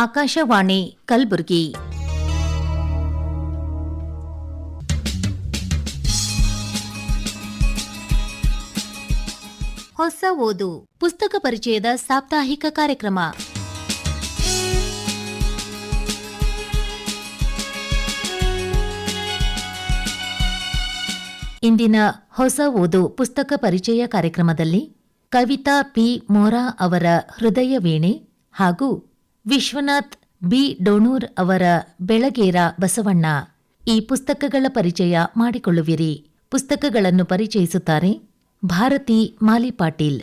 ಆಕಾಶವಾಣಿ ಕಲಬುರಗಿ. ಹೊಸ ಓದು, ಪುಸ್ತಕ ಪರಿಚಯದ ಸಾಪ್ತಾಹಿಕ ಕಾರ್ಯಕ್ರಮ. ಇಂದಿನ ಹೊಸ ಓದು, ಪುಸ್ತಕ ಪರಿಚಯ ಕಾರ್ಯಕ್ರಮದಲ್ಲಿ ಕವಿತಾ ಪಿ ಮೋರಾ ಅವರ ಹೃದಯ ವೀಣೆ ಹಾಗೂ ವಿಶ್ವನಾಥ್ ಬಿ. ಡೋಣೂರ್ ಅವರ ಬೆಳಗೇರ ಬಸವಣ್ಣ. ಈ ಪುಸ್ತಕಗಳ ಪರಿಚಯ ಮಾಡಿಕೊಳ್ಳುವಿರಿ. ಪುಸ್ತಕಗಳನ್ನು ಪರಿಚಯಿಸುತ್ತಾರೆ ಭಾರತಿ ಮಾಲಿ ಪಾಟೀಲ್.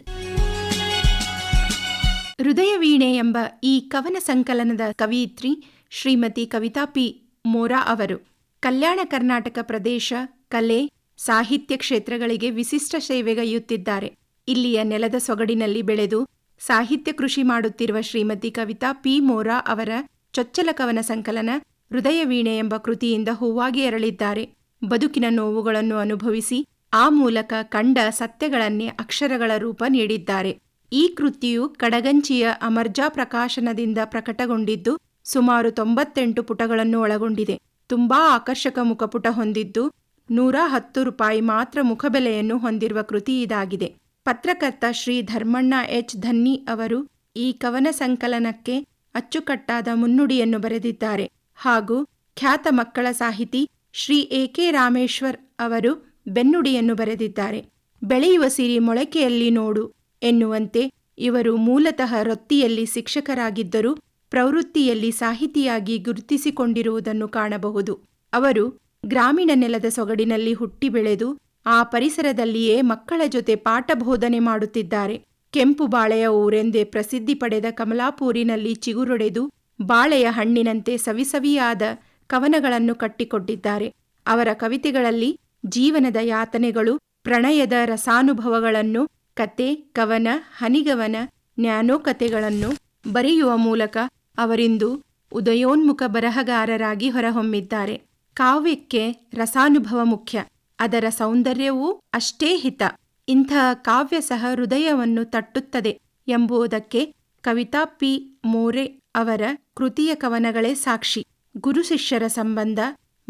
ಹೃದಯ ವೀಣೆ ಎಂಬ ಈ ಕವನ ಸಂಕಲನದ ಕವಿಯಿತ್ರಿ ಶ್ರೀಮತಿ ಕವಿತಾ ಪಿ. ಮೋರಾ ಅವರು. ಕಲ್ಯಾಣ ಕರ್ನಾಟಕ ಪ್ರದೇಶ, ಕಲೆ, ಸಾಹಿತ್ಯ ಕ್ಷೇತ್ರಗಳಿಗೆ ವಿಶಿಷ್ಟ ಸೇವೆಗೈಯುತ್ತಿದ್ದಾರೆ ಇಲ್ಲಿಯ ನೆಲದ ಸೊಗಡಿನಲ್ಲಿ ಬೆಳೆದು ಸಾಹಿತ್ಯ ಕೃಷಿ ಮಾಡುತ್ತಿರುವ ಶ್ರೀಮತಿ ಕವಿತಾ ಪಿ. ಮೋರಾ ಅವರ ಚೊಚ್ಚಲ ಕವನ ಸಂಕಲನ ಹೃದಯ ವೀಣೆ ಎಂಬ ಕೃತಿಯಿಂದ ಹೂವಾಗಿ ಅರಳಿದ್ದಾರೆ. ಬದುಕಿನ ನೋವುಗಳನ್ನು ಅನುಭವಿಸಿ ಆ ಮೂಲಕ ಕಂಡ ಸತ್ಯಗಳನ್ನೇ ಅಕ್ಷರಗಳ ರೂಪ ನೀಡಿದ್ದಾರೆ. ಈ ಕೃತಿಯು ಕಡಗಂಚಿಯ ಅಮರ್ಜಾ ಪ್ರಕಾಶನದಿಂದ ಪ್ರಕಟಗೊಂಡಿದ್ದು ಸುಮಾರು ತೊಂಬತ್ತೆಂಟು ಪುಟಗಳನ್ನು ಒಳಗೊಂಡಿದೆ. ತುಂಬಾ ಆಕರ್ಷಕ ಮುಖಪುಟ ಹೊಂದಿದ್ದು ನೂರ ಹತ್ತು ರೂಪಾಯಿ ಮಾತ್ರ ಮುಖಬೆಲೆಯನ್ನು ಹೊಂದಿರುವ ಕೃತಿ ಇದಾಗಿದೆ. ಪತ್ರಕರ್ತ ಶ್ರೀ ಧರ್ಮಣ್ಣ ಎಚ್. ಧನ್ನಿ ಅವರು ಈ ಕವನ ಸಂಕಲನಕ್ಕೆ ಅಚ್ಚುಕಟ್ಟಾದ ಮುನ್ನುಡಿಯನ್ನು ಬರೆದಿದ್ದಾರೆ. ಹಾಗೂ ಖ್ಯಾತ ಮಕ್ಕಳ ಸಾಹಿತಿ ಶ್ರೀ ಎ. ಕೆ. ರಾಮೇಶ್ವರ್ ಅವರು ಬೆನ್ನುಡಿಯನ್ನು ಬರೆದಿದ್ದಾರೆ. ಬೆಳೆಯುವ ಸಿರಿ ಮೊಳಕೆಯಲ್ಲಿ ನೋಡು ಎನ್ನುವಂತೆ ಇವರು ಮೂಲತಃ ವೃತ್ತಿಯಲ್ಲಿ ಶಿಕ್ಷಕರಾಗಿದ್ದರೂ ಪ್ರವೃತ್ತಿಯಲ್ಲಿ ಸಾಹಿತಿಯಾಗಿ ಗುರುತಿಸಿಕೊಂಡಿರುವುದನ್ನು ಕಾಣಬಹುದು. ಅವರು ಗ್ರಾಮೀಣ ನೆಲದ ಸೊಗಡಿನಲ್ಲಿ ಹುಟ್ಟಿ ಬೆಳೆದು ಆ ಪರಿಸರದಲ್ಲಿಯೇ ಮಕ್ಕಳ ಜೊತೆ ಪಾಠ ಬೋಧನೆ ಮಾಡುತ್ತಿದ್ದಾರೆ. ಕೆಂಪು ಬಾಳೆಯ ಊರೆಂದೇ ಪ್ರಸಿದ್ಧಿ ಪಡೆದ ಕಮಲಾಪೂರಿನಲ್ಲಿ ಚಿಗುರೊಡೆದು ಬಾಳೆಯ ಹಣ್ಣಿನಂತೆ ಸವಿಸವಿಯಾದ ಕವನಗಳನ್ನು ಕಟ್ಟಿಕೊಟ್ಟಿದ್ದಾರೆ. ಅವರ ಕವಿತೆಗಳಲ್ಲಿ ಜೀವನದ ಯಾತನೆಗಳು, ಪ್ರಣಯದ ರಸಾನುಭವಗಳನ್ನು, ಕತೆ, ಕವನ, ಹನಿಗವನ, ಜ್ಞಾನೋಕತೆಗಳನ್ನು ಬರೆಯುವ ಮೂಲಕ ಅವರಿಂದು ಉದಯೋನ್ಮುಖ ಬರಹಗಾರರಾಗಿ ಹೊರಹೊಮ್ಮಿದ್ದಾರೆ. ಕಾವ್ಯಕ್ಕೆ ರಸಾನುಭವ ಮುಖ್ಯ. ಅದರ ಸೌಂದರ್ಯವೂ ಅಷ್ಟೇ ಹಿತ. ಇಂಥ ಕಾವ್ಯ ಸಹ ಹೃದಯವನ್ನು ತಟ್ಟುತ್ತದೆ ಎಂಬುದಕ್ಕೆ ಕವಿತಾ ಪಿ. ಮೋರೆ ಅವರ ಕೃತಿಯ ಕವನಗಳೇ ಸಾಕ್ಷಿ. ಗುರು ಶಿಷ್ಯರ ಸಂಬಂಧ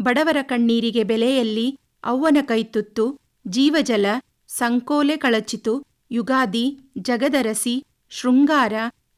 ಬಡವರ ಕಣ್ಣೀರಿಗೆ ಬೆಲೆಯಲ್ಲಿ ಅವ್ವನ ಕೈತುತ್ತು ಜೀವಜಲ, ಸಂಕೋಲೆ ಕಳಚಿತು, ಯುಗಾದಿ, ಜಗದರಸಿ, ಶೃಂಗಾರ,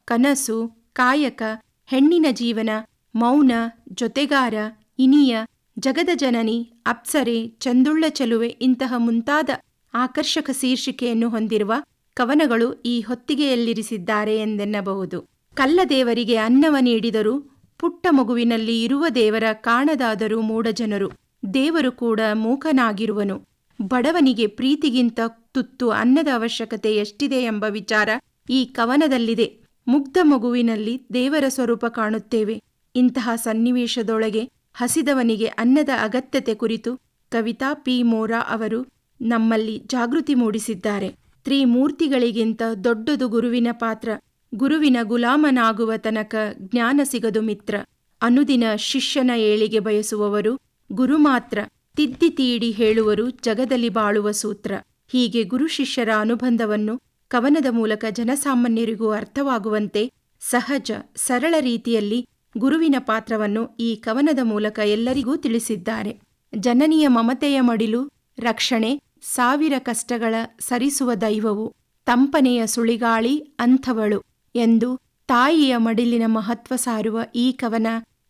ಕನಸು, ಕಾಯಕ, ಹೆಣ್ಣಿನ ಜೀವನ, ಮೌನ, ಜೊತೆಗಾರ, ಇನಿಯ ಜಗದ ಜನನಿ, ಅಪ್ಸರೆ, ಚಂದುಳ್ಳ ಚೆಲುವೆ ಇಂತಹ ಮುಂತಾದ ಆಕರ್ಷಕ ಶೀರ್ಷಿಕೆಯನ್ನು ಹೊಂದಿರುವ ಕವನಗಳು ಈ ಹೊತ್ತಿಗೆಯಲ್ಲಿರಿಸಿದ್ದಾರೆ ಎಂದೆನ್ನಬಹುದು. ಕಲ್ಲದೇವರಿಗೆ ಅನ್ನವ ನೀಡಿದರೂ ಪುಟ್ಟ ಮಗುವಿನಲ್ಲಿ ಇರುವ ದೇವರ ಕಾಣದಾದರೂ ಮೂಢಜನರು. ದೇವರು ಕೂಡ ಮೂಕನಾಗಿರುವನು. ಬಡವನಿಗೆ ಪ್ರೀತಿಗಿಂತ ತುತ್ತು ಅನ್ನದ ಅವಶ್ಯಕತೆ ಎಷ್ಟಿದೆ ಎಂಬ ವಿಚಾರ ಈ ಕವನದಲ್ಲಿದೆ. ಮುಗ್ಧ ಮಗುವಿನಲ್ಲಿ ದೇವರ ಸ್ವರೂಪ ಕಾಣುತ್ತೇವೆ. ಇಂತಹ ಸನ್ನಿವೇಶದೊಳಗೆ ಹಸಿದವನಿಗೆ ಅನ್ನದ ಅಗತ್ಯತೆ ಕುರಿತು ಕವಿತಾ ಪಿ. ಮೋರಾ ಅವರು ನಮ್ಮಲ್ಲಿ ಜಾಗೃತಿ ಮೂಡಿಸಿದ್ದಾರೆ. ತ್ರಿಮೂರ್ತಿಗಳಿಗಿಂತ ದೊಡ್ಡದು ಗುರುವಿನ ಪಾತ್ರ, ಗುರುವಿನ ಗುಲಾಮನಾಗುವ ತನಕ ಜ್ಞಾನ ಸಿಗದು ಮಿತ್ರ. ಅನುದಿನ ಶಿಷ್ಯನ ಏಳಿಗೆ ಬಯಸುವವರು ಗುರು ಮಾತ್ರ, ತಿದ್ದಿ ತೀಡಿ ಹೇಳುವರು ಜಗದಲ್ಲಿ ಬಾಳುವ ಸೂತ್ರ. ಹೀಗೆ ಗುರು ಶಿಷ್ಯರ ಅನುಬಂಧವನ್ನು ಕವನದ ಮೂಲಕ ಜನಸಾಮಾನ್ಯರಿಗೂ ಅರ್ಥವಾಗುವಂತೆ ಸಹಜ, ಸರಳ ರೀತಿಯಲ್ಲಿ ಗುರುವಿನ ಪಾತ್ರವನ್ನು ಈ ಕವನದ ಮೂಲಕ ಎಲ್ಲರಿಗೂ ತಿಳಿಸಿದ್ದಾರೆ. ಜನನಿಯ ಮಮತೆಯ ಮಡಿಲು, ರಕ್ಷಣೆ, ಸಾವಿರ ಕಷ್ಟಗಳ ಸರಿಸುವ ದೈವವು, ತಂಪನೆಯ ಸುಳಿಗಾಳಿ ಅಂಥವಳು ಎಂದು ತಾಯಿಯ ಮಡಿಲಿನ ಮಹತ್ವ ಸಾರುವ ಈ ಕವನ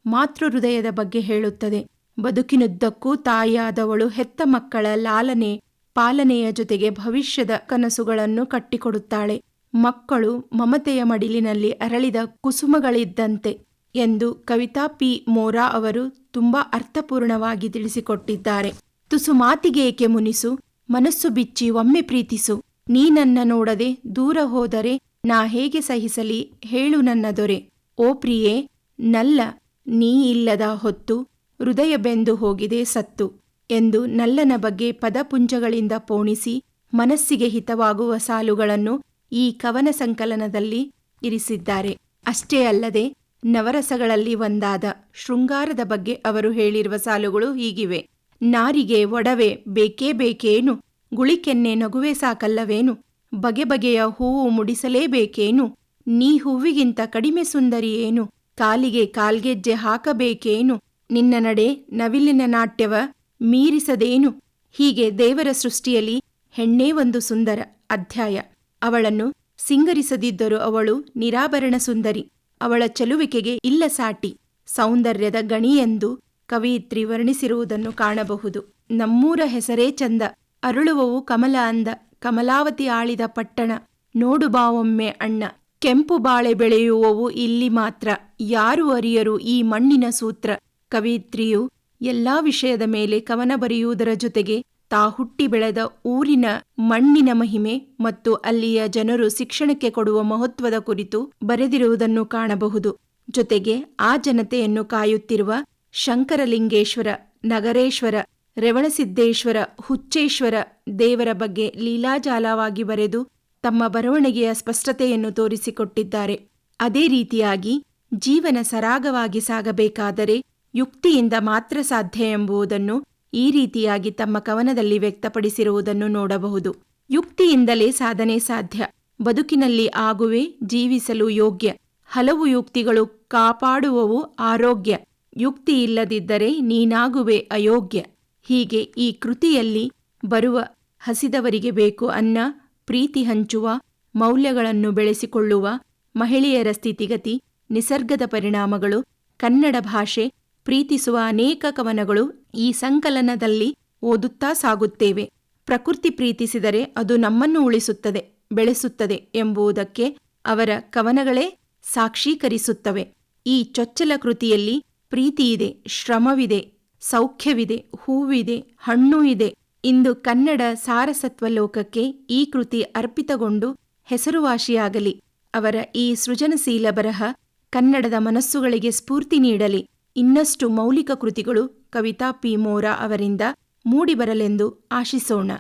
ಮಾತೃ ಹೃದಯದ ಬಗ್ಗೆ ಹೇಳುತ್ತದೆ. ಬದುಕಿನುದ್ದಕ್ಕೂ ತಾಯಿಯಾದವಳು ಹೆತ್ತ ಮಕ್ಕಳ ಲಾಲನೆ, ಪಾಲನೆಯ ಜೊತೆಗೆ ಭವಿಷ್ಯದ ಕನಸುಗಳನ್ನು ಕಟ್ಟಿಕೊಡುತ್ತಾಳೆ. ಮಕ್ಕಳು ಮಮತೆಯ ಮಡಿಲಿನಲ್ಲಿ ಅರಳಿದ ಕುಸುಮಗಳಿದ್ದಂತೆ ಎಂದು ಕವಿತಾ ಪಿ ಮೋರಾ ಅವರು ತುಂಬಾ ಅರ್ಥಪೂರ್ಣವಾಗಿ ತಿಳಿಸಿಕೊಟ್ಟಿದ್ದಾರೆ. ತುಸು ಮಾತಿಗೆ ಏಕೆ ಮುನಿಸು, ಮನಸ್ಸು ಬಿಚ್ಚಿ ಒಮ್ಮೆ ಪ್ರೀತಿಸು. ನೀ ನನ್ನ ನೋಡದೆ ದೂರ ಹೋದರೆ ನಾ ಹೇಗೆ ಸಹಿಸಲಿ ಹೇಳು ನನ್ನ ದೊರೆ. ಓ ಪ್ರಿಯೇ, ನಲ್ಲ, ನೀ ಇಲ್ಲದ ಹೊತ್ತು ಹೃದಯ ಬೆಂದು ಹೋಗಿದೆ ಸತ್ತು ಎಂದು ನಲ್ಲನ ಬಗ್ಗೆ ಪದಪುಂಜಗಳಿಂದ ಪೋಣಿಸಿ ಮನಸ್ಸಿಗೆ ಹಿತವಾಗುವ ಸಾಲುಗಳನ್ನು ಈ ಕವನ ಸಂಕಲನದಲ್ಲಿ ಇರಿಸಿದ್ದಾರೆ. ಅಷ್ಟೇ ಅಲ್ಲದೆ ನವರಸಗಳಲ್ಲಿ ಒಂದಾದ ಶೃಂಗಾರದ ಬಗ್ಗೆ ಅವರು ಹೇಳಿರುವ ಸಾಲುಗಳು ಹೀಗಿವೆ. ನಾರಿಗೆ ಒಡವೆ ಬೇಕೇ ಬೇಕೇನು? ಗುಳಿಕೆನ್ನೆ ನಗುವೆ ಸಾಕಲ್ಲವೇನು? ಬಗೆ ಬಗೆಯ ಹೂವು ಮುಡಿಸಲೇಬೇಕೇನು? ನೀ ಹೂವಿಗಿಂತ ಕಡಿಮೆ ಸುಂದರಿ ಏನು? ಕಾಲಿಗೆ ಕಾಲ್ಗೆಜ್ಜೆ ಹಾಕಬೇಕೇನು? ನಿನ್ನ ನಡೆ ನವಿಲಿನ ನಾಟ್ಯವ ಮೀರಿಸದೇನು? ಹೀಗೆ ದೇವರ ಸೃಷ್ಟಿಯಲ್ಲಿ ಹೆಣ್ಣೇ ಒಂದು ಸುಂದರ ಅಧ್ಯಾಯ. ಅವಳನ್ನು ಸಿಂಗರಿಸದಿದ್ದರೂ ಅವಳು ನಿರಾಭರಣ ಸುಂದರಿ. ಅವಳ ಚಲುವಿಕೆಗೆ ಇಲ್ಲ ಸಾಟಿ. ಸೌಂದರ್ಯದ ಗಣಿಯೆಂದು ಕವಿಯಿತ್ರಿ ವರ್ಣಿಸಿರುವುದನ್ನು ಕಾಣಬಹುದು. ನಮ್ಮೂರ ಹೆಸರೇ ಚಂದ. ಅರುಳುವವು ಕಮಲ ಅಂದ. ಕಮಲಾವತಿ ಆಳಿದ ಪಟ್ಟಣ. ನೋಡು ಬಾವೊಮ್ಮೆ ಅಣ್ಣ. ಕೆಂಪು ಬಾಳೆ ಬೆಳೆಯುವವು ಇಲ್ಲಿ ಮಾತ್ರ. ಯಾರು ಅರಿಯರು ಈ ಮಣ್ಣಿನ ಸೂತ್ರ. ಕವಿಯಿತ್ರಿಯು ಎಲ್ಲಾ ವಿಷಯದ ಮೇಲೆ ಕವನ ಬರೆಯುವುದರ ಜೊತೆಗೆ ತಾ ಹುಟ್ಟಿ ಬೆಳೆದ ಊರಿನ ಮಣ್ಣಿನ ಮಹಿಮೆ ಮತ್ತು ಅಲ್ಲಿಯ ಜನರು ಶಿಕ್ಷಣಕ್ಕೆ ಕೊಡುವ ಮಹತ್ವದ ಕುರಿತು ಬರೆದಿರುವುದನ್ನು ಕಾಣಬಹುದು. ಜೊತೆಗೆ ಆ ಜನತೆಯನ್ನು ಕಾಯುತ್ತಿರುವ ಶಂಕರಲಿಂಗೇಶ್ವರ, ನಗರೇಶ್ವರ, ರೆವಣಸಿದ್ದೇಶ್ವರ, ಹುಚ್ಚೇಶ್ವರ ದೇವರ ಬಗ್ಗೆ ಲೀಲಾಜಾಲವಾಗಿ ಬರೆದು ತಮ್ಮ ಬರವಣಿಗೆಯ ಸ್ಪಷ್ಟತೆಯನ್ನು ತೋರಿಸಿಕೊಟ್ಟಿದ್ದಾರೆ. ಅದೇ ರೀತಿಯಾಗಿ ಜೀವನ ಸರಾಗವಾಗಿ ಸಾಗಬೇಕಾದರೆ ಯುಕ್ತಿಯಿಂದ ಮಾತ್ರ ಸಾಧ್ಯ ಎಂಬುದನ್ನು ಈ ರೀತಿಯಾಗಿ ತಮ್ಮ ಕವನದಲ್ಲಿ ವ್ಯಕ್ತಪಡಿಸಿರುವುದನ್ನು ನೋಡಬಹುದು. ಯುಕ್ತಿಯಿಂದಲೇ ಸಾಧನೆ ಸಾಧ್ಯ. ಬದುಕಿನಲ್ಲಿ ಆಗುವೆ ಜೀವಿಸಲು ಯೋಗ್ಯ. ಹಲವು ಯುಕ್ತಿಗಳು ಕಾಪಾಡುವವು ಆರೋಗ್ಯ. ಯುಕ್ತಿ ಇಲ್ಲದಿದ್ದರೆ ನೀನಾಗುವೆ ಅಯೋಗ್ಯ. ಹೀಗೆ ಈ ಕೃತಿಯಲ್ಲಿ ಬರುವ ಹಸಿದವರಿಗೆ ಬೇಕು ಅನ್ನ, ಪ್ರೀತಿ ಹಂಚುವ, ಮೌಲ್ಯಗಳನ್ನು ಬೆಳೆಸಿಕೊಳ್ಳುವ, ಮಹಿಳೆಯರ ಸ್ಥಿತಿಗತಿ, ನಿಸರ್ಗದ ಪರಿಣಾಮಗಳು, ಕನ್ನಡ ಭಾಷೆ ಪ್ರೀತಿಸುವ ಅನೇಕ ಕವನಗಳು ಈ ಸಂಕಲನದಲ್ಲಿ ಓದುತ್ತಾ ಸಾಗುತ್ತೇವೆ. ಪ್ರಕೃತಿ ಪ್ರೀತಿಸಿದರೆ ಅದು ನಮ್ಮನ್ನು ಉಳಿಸುತ್ತದೆ, ಬೆಳೆಸುತ್ತದೆ ಎಂಬುದಕ್ಕೆ ಅವರ ಕವನಗಳೇ ಸಾಕ್ಷೀಕರಿಸುತ್ತವೆ. ಈ ಚೊಚ್ಚಲ ಕೃತಿಯಲ್ಲಿ ಪ್ರೀತಿಯಿದೆ, ಶ್ರಮವಿದೆ, ಸೌಖ್ಯವಿದೆ, ಹೂವಿದೆ, ಹಣ್ಣು ಇದೆ. ಇಂದು ಕನ್ನಡ ಸಾರಸತ್ವ ಲೋಕಕ್ಕೆ ಈ ಕೃತಿ ಅರ್ಪಿತಗೊಂಡು ಹೆಸರುವಾಸಿಯಾಗಲಿ. ಅವರ ಈ ಸೃಜನಶೀಲ ಬರಹ ಕನ್ನಡದ ಮನಸ್ಸುಗಳಿಗೆ ಸ್ಫೂರ್ತಿ ನೀಡಲಿ. ಇನ್ನಷ್ಟು ಮೌಲಿಕ ಕೃತಿಗಳು ಕವಿತಾ ಪಿ. ಮೋರಾ ಅವರಿಂದ ಮೂಡಿಬರಲೆಂದು ಆಶಿಸೋಣ.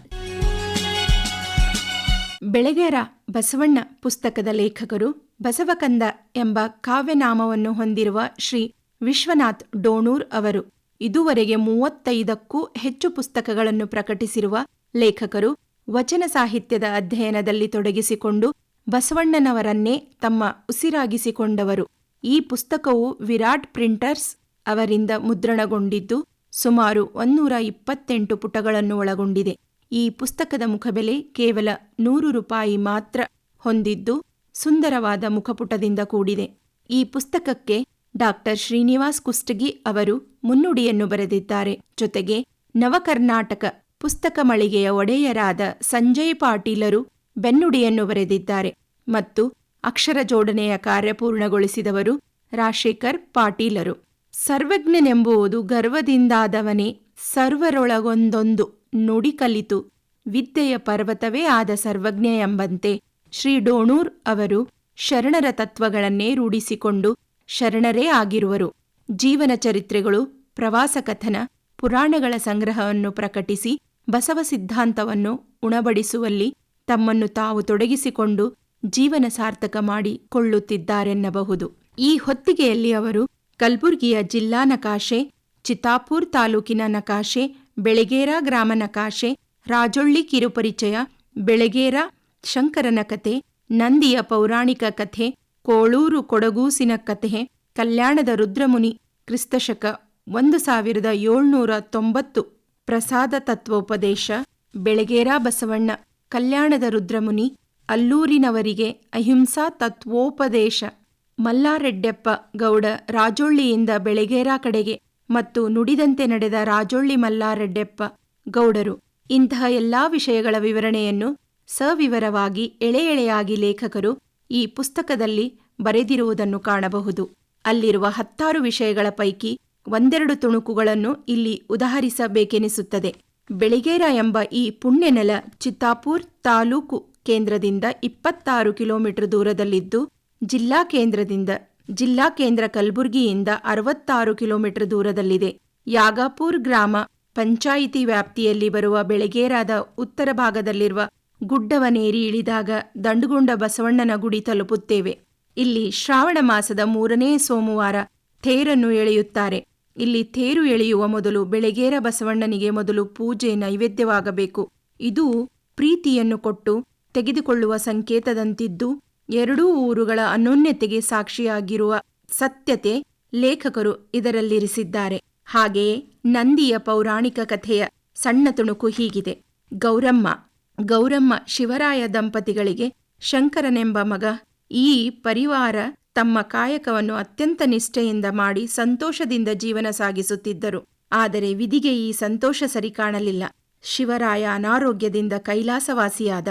ಬೆಳಗೇರ ಬಸವಣ್ಣ ಪುಸ್ತಕದ ಲೇಖಕರು ಬಸವಕಂದ ಎಂಬ ಕಾವ್ಯನಾಮವನ್ನು ಹೊಂದಿರುವ ಶ್ರೀ ವಿಶ್ವನಾಥ್ ಡೋಣೂರ್ ಅವರು ಇದುವರೆಗೆ ಮೂವತ್ತೈದಕ್ಕೂ ಹೆಚ್ಚು ಪುಸ್ತಕಗಳನ್ನು ಪ್ರಕಟಿಸಿರುವ ಲೇಖಕರು ವಚನ ಸಾಹಿತ್ಯದ ಅಧ್ಯಯನದಲ್ಲಿ ತೊಡಗಿಸಿಕೊಂಡು ಬಸವಣ್ಣನವರನ್ನೇ ತಮ್ಮ ಉಸಿರಾಗಿಸಿಕೊಂಡವರು. ಈ ಪುಸ್ತಕವು ವಿರಾಟ್ ಪ್ರಿಂಟರ್ಸ್ ಅವರಿಂದ ಮುದ್ರಣಗೊಂಡಿದ್ದು ಸುಮಾರು ಒಂನ್ನೂರ ಇಪ್ಪತ್ತೆಂಟು ಪುಟಗಳನ್ನು ಒಳಗೊಂಡಿದೆ. ಈ ಪುಸ್ತಕದ ಮುಖಬೆಲೆ ಕೇವಲ ನೂರು ರೂಪಾಯಿ ಮಾತ್ರ ಹೊಂದಿದ್ದು ಸುಂದರವಾದ ಮುಖಪುಟದಿಂದ ಕೂಡಿದೆ. ಈ ಪುಸ್ತಕಕ್ಕೆ ಡಾಕ್ಟರ್ ಶ್ರೀನಿವಾಸ್ ಕುಷ್ಟಗಿ ಅವರು ಮುನ್ನುಡಿಯನ್ನು ಬರೆದಿದ್ದಾರೆ. ಜೊತೆಗೆ ನವಕರ್ನಾಟಕ ಪುಸ್ತಕ ಮಳಿಗೆಯ ಒಡೆಯರಾದ ಸಂಜಯ್ ಪಾಟೀಲರು ಬೆನ್ನುಡಿಯನ್ನು ಬರೆದಿದ್ದಾರೆ ಮತ್ತು ಅಕ್ಷರ ಜೋಡಣೆಯ ಕಾರ್ಯ ಪೂರ್ಣಗೊಳಿಸಿದವರು ರಾಜಶೇಖರ್ ಪಾಟೀಲರು. ಸರ್ವಜ್ಞನೆಂಬುವುದು ಗರ್ವದಿಂದಾದವನೇ ಸರ್ವರೊಳಗೊಂದೊಂದು ನುಡಿ ಕಲಿತು ವಿದ್ಯೆಯ ಪರ್ವತವೇ ಆದ ಸರ್ವಜ್ಞ ಎಂಬಂತೆ ಶ್ರೀ ಡೋಣೂರ್ ಅವರು ಶರಣರ ತತ್ವಗಳನ್ನೇ ರೂಢಿಸಿಕೊಂಡು ಶರಣರೇ ಆಗಿರುವರು. ಜೀವನ ಚರಿತ್ರೆಗಳು, ಪ್ರವಾಸ ಕಥನ, ಪುರಾಣಗಳ ಸಂಗ್ರಹವನ್ನು ಪ್ರಕಟಿಸಿ ಬಸವ ಸಿದ್ಧಾಂತವನ್ನು ಉಣಬಡಿಸುವಲ್ಲಿ ತಮ್ಮನ್ನು ತಾವು ತೊಡಗಿಸಿಕೊಂಡು ಜೀವನ ಸಾರ್ಥಕ ಮಾಡಿಕೊಳ್ಳುತ್ತಿದ್ದಾರೆನ್ನಬಹುದು. ಈ ಹೊತ್ತಿಗೆಯಲ್ಲಿ ಅವರು ಕಲ್ಬುರ್ಗಿಯ ಜಿಲ್ಲಾ ನಕಾಶೆ, ಚಿತ್ತಾಪುರ್ ತಾಲೂಕಿನ ನಕಾಶೆ, ಬೆಳಗೇರ ಗ್ರಾಮ ನಕಾಶೆ, ರಾಜೊಳ್ಳಿ ಕಿರುಪರಿಚಯ, ಬೆಳಗೇರ ಶಂಕರನ ಕಥೆ, ನಂದಿಯ ಪೌರಾಣಿಕ ಕಥೆ, ಕೋಳೂರು ಕೊಡಗೂಸಿನ ಕಥೆ, ಕಲ್ಯಾಣದ ರುದ್ರಮುನಿ, ಕ್ರಿಸ್ತಶಕ ಒಂದು ಸಾವಿರದ ಏಳ್ನೂರ ತೊಂಬತ್ತು, ಪ್ರಸಾದ ತತ್ವೋಪದೇಶ, ಬೆಳಗೇರ ಬಸವಣ್ಣ, ಕಲ್ಯಾಣದ ರುದ್ರಮುನಿ, ಅಲ್ಲೂರಿನವರಿಗೆ ಅಹಿಂಸಾ ತತ್ವೋಪದೇಶ. ಮಲ್ಲಾರೆಡ್ಡೆಪ್ಪ ಗೌಡ ರಾಜೊಳ್ಳಿಯಿಂದ ಬೆಳಗೇರ ಕಡೆಗೆ ಮತ್ತು ನುಡಿದಂತೆ ನಡೆದ ರಾಜೊಳ್ಳಿ ಮಲ್ಲಾರೆಡ್ಡೆಪ್ಪ ಗೌಡರು. ಇಂತಹ ಎಲ್ಲಾ ವಿಷಯಗಳ ವಿವರಣೆಯನ್ನು ಸವಿವರವಾಗಿ ಎಳೆ ಎಳೆಯಾಗಿ ಲೇಖಕರು ಈ ಪುಸ್ತಕದಲ್ಲಿ ಬರೆದಿರುವುದನ್ನು ಕಾಣಬಹುದು. ಅಲ್ಲಿರುವ ಹತ್ತಾರು ವಿಷಯಗಳ ಪೈಕಿ ಒಂದೆರಡು ತುಣುಕುಗಳನ್ನು ಇಲ್ಲಿ ಉದಾಹರಿಸಬೇಕೆನಿಸುತ್ತದೆ. ಬೆಳಿಗೇರ ಎಂಬ ಈ ಪುಣ್ಯನೆಲ ಚಿತ್ತಾಪೂರ್ ತಾಲೂಕು ಕೇಂದ್ರದಿಂದ ಇಪ್ಪತ್ತಾರು ಕಿಲೋಮೀಟರ್ ದೂರದಲ್ಲಿದ್ದು ಜಿಲ್ಲಾ ಕೇಂದ್ರದಿಂದ ಜಿಲ್ಲಾ ಕೇಂದ್ರ ಕಲಬುರಗಿಯಿಂದ ಅರವತ್ತಾರು ಕಿಲೋಮೀಟರ್ ದೂರದಲ್ಲಿದೆ. ಯಾಗಾಪುರ್ ಗ್ರಾಮ ಪಂಚಾಯಿತಿ ವ್ಯಾಪ್ತಿಯಲ್ಲಿ ಬರುವ ಬೆಳಗೇರಾದ ಉತ್ತರ ಭಾಗದಲ್ಲಿರುವ ಗುಡ್ಡವನೇರಿ ಇಳಿದಾಗ ದಂಡುಗೊಂಡ ಬಸವಣ್ಣನ ಗುಡಿ ತಲುಪುತ್ತೇವೆ. ಇಲ್ಲಿ ಶ್ರಾವಣ ಮಾಸದ ಮೂರನೇ ಸೋಮವಾರ ಥೇರನ್ನು ಎಳೆಯುತ್ತಾರೆ. ಇಲ್ಲಿ ತೇರು ಎಳೆಯುವ ಮೊದಲು ಬೆಳಗೇರ ಬಸವಣ್ಣನಿಗೆ ಮೊದಲು ಪೂಜೆ ನೈವೇದ್ಯವಾಗಬೇಕು. ಇದು ಪ್ರೀತಿಯನ್ನು ಕೊಟ್ಟು ತೆಗೆದುಕೊಳ್ಳುವ ಸಂಕೇತದಂತಿದ್ದು ಎರಡೂ ಊರುಗಳ ಅನೋನ್ಯತೆಗೆ ಸಾಕ್ಷಿಯಾಗಿರುವ ಸತ್ಯತೆ ಲೇಖಕರು ಇದರಲ್ಲಿರಿಸಿದ್ದಾರೆ. ಹಾಗೆಯೇ ನಂದಿಯ ಪೌರಾಣಿಕ ಕಥೆಯ ಸಣ್ಣ ತುಣುಕು ಹೀಗಿದೆ. ಗೌರಮ್ಮ ಗೌರಮ್ಮ ಶಿವರಾಯ ದಂಪತಿಗಳಿಗೆ ಶಂಕರನೆಂಬ ಮಗ ಈ ಪರಿವಾರ ತಮ್ಮ ಕಾಯಕವನ್ನು ಅತ್ಯಂತ ನಿಷ್ಠೆಯಿಂದ ಮಾಡಿ ಸಂತೋಷದಿಂದ ಜೀವನ ಸಾಗಿಸುತ್ತಿದ್ದರು. ಆದರೆ ವಿಧಿಗೆ ಈ ಸಂತೋಷ ಸರಿ ಕಾಣಲಿಲ್ಲ ಶಿವರಾಯ ಅನಾರೋಗ್ಯದಿಂದ ಕೈಲಾಸವಾಸಿಯಾದ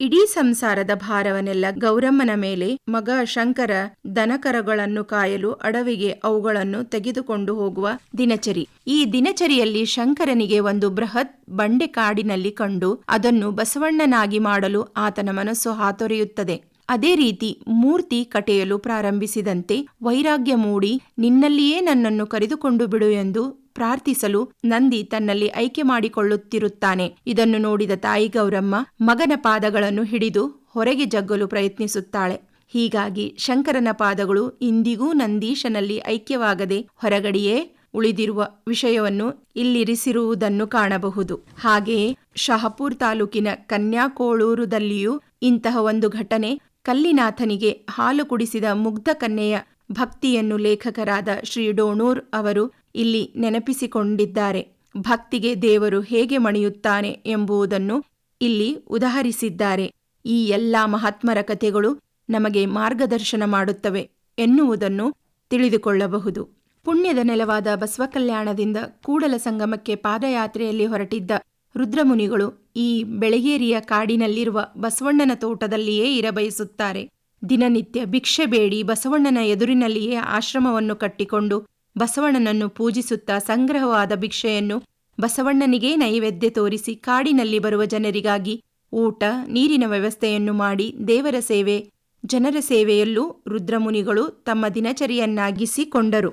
ಇಡೀ ಸಂಸಾರದ ಭಾರವನ್ನೆಲ್ಲ ಗೌರಮ್ಮನ ಮೇಲೆ ಮಗ ಶಂಕರ ದನಕರಗಳನ್ನು ಕಾಯಲು ಅಡವಿಗೆ ಅವುಗಳನ್ನು ತೆಗೆದುಕೊಂಡು ಹೋಗುವ ದಿನಚರಿ. ಈ ದಿನಚರಿಯಲ್ಲಿ ಶಂಕರನಿಗೆ ಒಂದು ಬೃಹತ್ ಬಂಡೆ ಕಾಡಿನಲ್ಲಿ ಕಂಡು ಅದನ್ನು ಬಸವಣ್ಣನಾಗಿ ಮಾಡಲು ಆತನ ಮನಸ್ಸು ಹಾತೊರೆಯುತ್ತದೆ. ಅದೇ ರೀತಿ ಮೂರ್ತಿ ಕಟೆಯಲು ಪ್ರಾರಂಭಿಸಿದಂತೆ ವೈರಾಗ್ಯ ಮೂಡಿ ನಿನ್ನಲ್ಲಿಯೇ ನನ್ನನ್ನು ಕರೆದುಕೊಂಡು ಬಿಡು ಎಂದು ಪ್ರಾರ್ಥಿಸಲು ನಂದಿ ತನ್ನಲ್ಲಿ ಐಕ್ಯ ಮಾಡಿಕೊಳ್ಳುತ್ತಿರುತ್ತಾನೆ. ಇದನ್ನು ನೋಡಿದ ತಾಯಿ ಗೌರಮ್ಮ ಮಗನ ಪಾದಗಳನ್ನು ಹಿಡಿದು ಹೊರಗೆ ಜಗ್ಗಲು ಪ್ರಯತ್ನಿಸುತ್ತಾಳೆ. ಹೀಗಾಗಿ ಶಂಕರನ ಪಾದಗಳು ಇಂದಿಗೂ ನಂದೀಶನಲ್ಲಿ ಐಕ್ಯವಾಗದೆ ಹೊರಗಡೆಯೇ ಉಳಿದಿರುವ ವಿಷಯವನ್ನು ಇಲ್ಲಿರಿಸಿರುವುದನ್ನು ಕಾಣಬಹುದು. ಹಾಗೆಯೇ ಶಹಪುರ್ ತಾಲೂಕಿನ ಕನ್ಯಾಕೋಳೂರುದಲ್ಲಿಯೂ ಇಂತಹ ಒಂದು ಘಟನೆ ಕಲ್ಲಿನಾಥನಿಗೆ ಹಾಲು ಕುಡಿಸಿದ ಮುಗ್ಧ ಕನ್ಯೆಯ ಭಕ್ತಿಯನ್ನು ಲೇಖಕರಾದ ಶ್ರೀ ಡೋಣೂರ್ ಅವರು ಇಲ್ಲಿ ನೆನಪಿಸಿಕೊಂಡಿದ್ದಾರೆ. ಭಕ್ತಿಗೆ ದೇವರು ಹೇಗೆ ಮಣಿಯುತ್ತಾನೆ ಎಂಬುದನ್ನು ಇಲ್ಲಿ ಉದಾಹರಿಸಿದ್ದಾರೆ. ಈ ಎಲ್ಲಾ ಮಹಾತ್ಮರ ಕಥೆಗಳು ನಮಗೆ ಮಾರ್ಗದರ್ಶನ ಮಾಡುತ್ತವೆ ಎನ್ನುವುದನ್ನು ತಿಳಿದುಕೊಳ್ಳಬಹುದು. ಪುಣ್ಯದ ನೆಲವಾದ ಬಸವಕಲ್ಯಾಣದಿಂದ ಕೂಡಲ ಸಂಗಮಕ್ಕೆ ಪಾದಯಾತ್ರೆಯಲ್ಲಿ ಹೊರಟಿದ್ದ ರುದ್ರಮುನಿಗಳು ಈ ಬೆಳಗೇರಿಯ ಕಾಡಿನಲ್ಲಿರುವ ಬಸವಣ್ಣನ ತೋಟದಲ್ಲಿಯೇ ಇರಬಯಸುತ್ತಾರೆ. ದಿನನಿತ್ಯ ಭಿಕ್ಷೆ ಬೇಡಿ ಬಸವಣ್ಣನ ಎದುರಿನಲ್ಲಿಯೇ ಆಶ್ರಮವನ್ನು ಕಟ್ಟಿಕೊಂಡು ಬಸವಣ್ಣನನ್ನು ಪೂಜಿಸುತ್ತಾ ಸಂಗ್ರಹವಾದ ಭಿಕ್ಷೆಯನ್ನು ಬಸವಣ್ಣನಿಗೇ ನೈವೇದ್ಯ ತೋರಿಸಿ ಕಾಡಿನಲ್ಲಿ ಬರುವ ಜನರಿಗಾಗಿ ಊಟ, ನೀರಿನ ವ್ಯವಸ್ಥೆಯನ್ನು ಮಾಡಿ ದೇವರ ಸೇವೆ, ಜನರ ಸೇವೆಯಲ್ಲೂ ರುದ್ರಮುನಿಗಳು ತಮ್ಮ ದಿನಚರಿಯನ್ನಾಗಿಸಿಕೊಂಡರು.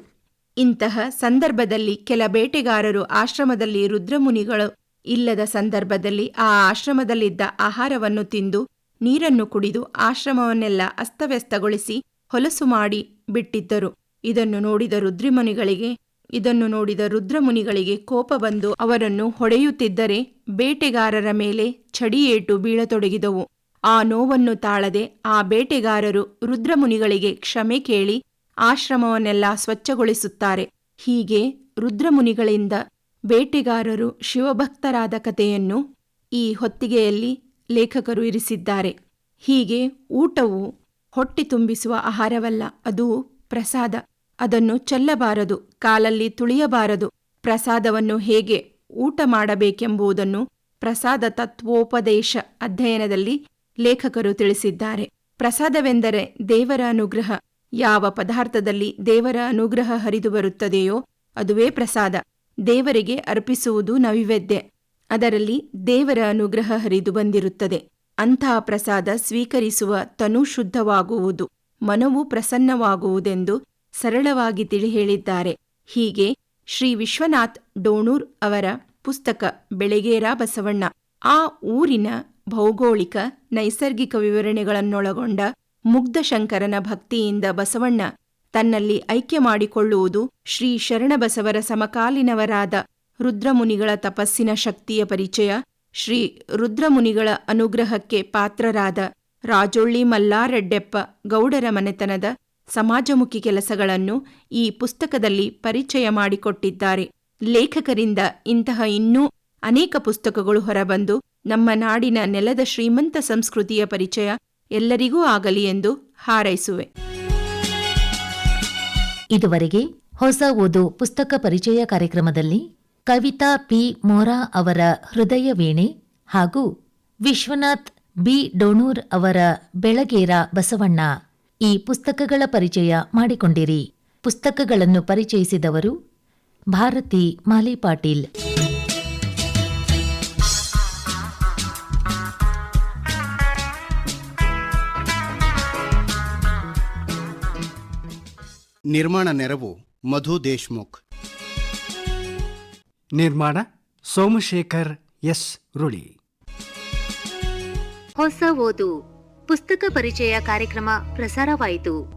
ಇಂತಹ ಸಂದರ್ಭದಲ್ಲಿ ಕೆಲ ಬೇಟೆಗಾರರು ಆಶ್ರಮದಲ್ಲಿ ರುದ್ರಮುನಿಗಳು ಇಲ್ಲದ ಸಂದರ್ಭದಲ್ಲಿ ಆ ಆಶ್ರಮದಲ್ಲಿದ್ದ ಆಹಾರವನ್ನು ತಿಂದು ನೀರನ್ನು ಕುಡಿದು ಆಶ್ರಮವನ್ನೆಲ್ಲ ಅಸ್ತವ್ಯಸ್ತಗೊಳಿಸಿ ಹೊಲಸು ಮಾಡಿ ಬಿಟ್ಟಿದ್ದರು. ಇದನ್ನು ನೋಡಿದ ರುದ್ರಿಮುನಿಗಳಿಗೆ, ಇದನ್ನು ನೋಡಿದ ರುದ್ರಮುನಿಗಳಿಗೆ ಕೋಪ ಬಂದು ಅವರನ್ನು ಹೊಡೆಯುತ್ತಿದ್ದರೆ ಬೇಟೆಗಾರರ ಮೇಲೆ ಚಡಿಯೇಟು ಬೀಳತೊಡಗಿದವು. ಆ ನೋವನ್ನು ತಾಳದೆ ಆ ಬೇಟೆಗಾರರು ರುದ್ರಮುನಿಗಳಿಗೆ ಕ್ಷಮೆ ಕೇಳಿ ಆಶ್ರಮವನ್ನೆಲ್ಲ ಸ್ವಚ್ಛಗೊಳಿಸುತ್ತಾರೆ. ಹೀಗೆ ರುದ್ರಮುನಿಗಳಿಂದ ಬೇಟೆಗಾರರು ಶಿವಭಕ್ತರಾದ ಕಥೆಯನ್ನು ಈ ಹೊತ್ತಿಗೆಯಲ್ಲಿ ಲೇಖಕರು ಇರಿಸಿದ್ದಾರೆ. ಹೀಗೆ ಊಟವು ಹೊಟ್ಟೆ ತುಂಬಿಸುವ ಆಹಾರವಲ್ಲ, ಅದು ಪ್ರಸಾದ. ಅದನ್ನು ಚೆಲ್ಲಬಾರದು, ಕಾಲಲ್ಲಿ ತುಳಿಯಬಾರದು. ಪ್ರಸಾದವನ್ನು ಹೇಗೆ ಊಟ ಮಾಡಬೇಕೆಂಬುದನ್ನು ಪ್ರಸಾದ ತತ್ವೋಪದೇಶ ಅಧ್ಯಯನದಲ್ಲಿ ಲೇಖಕರು ತಿಳಿಸಿದ್ದಾರೆ. ಪ್ರಸಾದವೆಂದರೆ ದೇವರ ಅನುಗ್ರಹ. ಯಾವ ಪದಾರ್ಥದಲ್ಲಿ ದೇವರ ಅನುಗ್ರಹ ಹರಿದು ಬರುತ್ತದೆಯೋ ಅದುವೇ ಪ್ರಸಾದ. ದೇವರಿಗೆ ಅರ್ಪಿಸುವುದು ನೈವೇದ್ಯ. ಅದರಲ್ಲಿ ದೇವರ ಅನುಗ್ರಹ ಹರಿದು ಬಂದಿರುತ್ತದೆ. ಅಂತಹ ಪ್ರಸಾದ ಸ್ವೀಕರಿಸುವ ತನು ಶುದ್ಧವಾಗುವುದು. ಮನವು ಪ್ರಸನ್ನವಾಗುವುದೆಂದು ಸರಳವಾಗಿ ತಿಳಿ ಹೇಳಿದ್ದಾರೆ ಹೀಗೆ ಶ್ರೀ ವಿಶ್ವನಾಥ್ ಡೋಣೂರ್ ಅವರ ಪುಸ್ತಕ ಬೆಳಗೇರ ಬಸವಣ್ಣ, ಆ ಊರಿನ ಭೌಗೋಳಿಕ ನೈಸರ್ಗಿಕ ವಿವರಣೆಗಳನ್ನೊಳಗೊಂಡ ಮುಗ್ಧ ಶಂಕರನ ಭಕ್ತಿಯಿಂದ ಬಸವಣ್ಣ ತನ್ನಲ್ಲಿ ಐಕ್ಯ ಮಾಡಿಕೊಳ್ಳುವುದು ಶ್ರೀ ಶರಣಬಸವರ ಸಮಕಾಲೀನವರಾದ ರುದ್ರಮುನಿಗಳ ತಪಸ್ಸಿನ ಶಕ್ತಿಯ ಪರಿಚಯ, ಶ್ರೀ ರುದ್ರಮುನಿಗಳ ಅನುಗ್ರಹಕ್ಕೆ ಪಾತ್ರರಾದ ರಾಜೊಳ್ಳಿ ಮಲ್ಲಾರೆಡ್ಡೆಪ್ಪ ಗೌಡರ ಮನೆತನದ ಸಮಾಜಮುಖಿ ಕೆಲಸಗಳನ್ನು ಈ ಪುಸ್ತಕದಲ್ಲಿ ಪರಿಚಯ ಮಾಡಿಕೊಟ್ಟಿದ್ದಾರೆ. ಲೇಖಕರಿಂದ ಇಂತಹ ಇನ್ನೂ ಅನೇಕ ಪುಸ್ತಕಗಳು ಹೊರಬಂದು ನಮ್ಮ ನಾಡಿನ ನೆಲದ ಶ್ರೀಮಂತ ಸಂಸ್ಕೃತಿಯ ಪರಿಚಯ ಎಲ್ಲರಿಗೂ ಆಗಲಿ ಎಂದು ಹಾರೈಸುವೆ. ಇದುವರೆಗೆ ಹೊಸ ಓದು ಪುಸ್ತಕ ಪರಿಚಯ ಕಾರ್ಯಕ್ರಮದಲ್ಲಿ ಕವಿತಾ ಪಿ ಮೋರಾ ಅವರ ಹೃದಯ ವೀಣೆ ಹಾಗೂ ವಿಶ್ವನಾಥ್ ಬಿ. ಡೋಣೂರ್ ಅವರ ಬೆಳಗೇರ ಬಸವಣ್ಣ. ಈ ಪುಸ್ತಕಗಳ ಪರಿಚಯ ಮಾಡಿಕೊಂಡಿರಿ. ಪುಸ್ತಕಗಳನ್ನು ಪರಿಚಯಿಸಿದವರು ಭಾರತಿ ಮಾಲಿ ಪಾಟೀಲ್ ನಿರ್ಮಾಣ ನೆರವು ಮಧು ದೇಶ್ಮುಖ್. ನಿರ್ಮಾಣ ಸೋಮಶೇಖರ್ ಎಸ್. ರುಳಿ. ಹೊಸ ಓದು. ಪುಸ್ತಕ ಪರಿಚಯ ಕಾರ್ಯಕ್ರಮ ಪ್ರಸಾರವಾಯಿತು.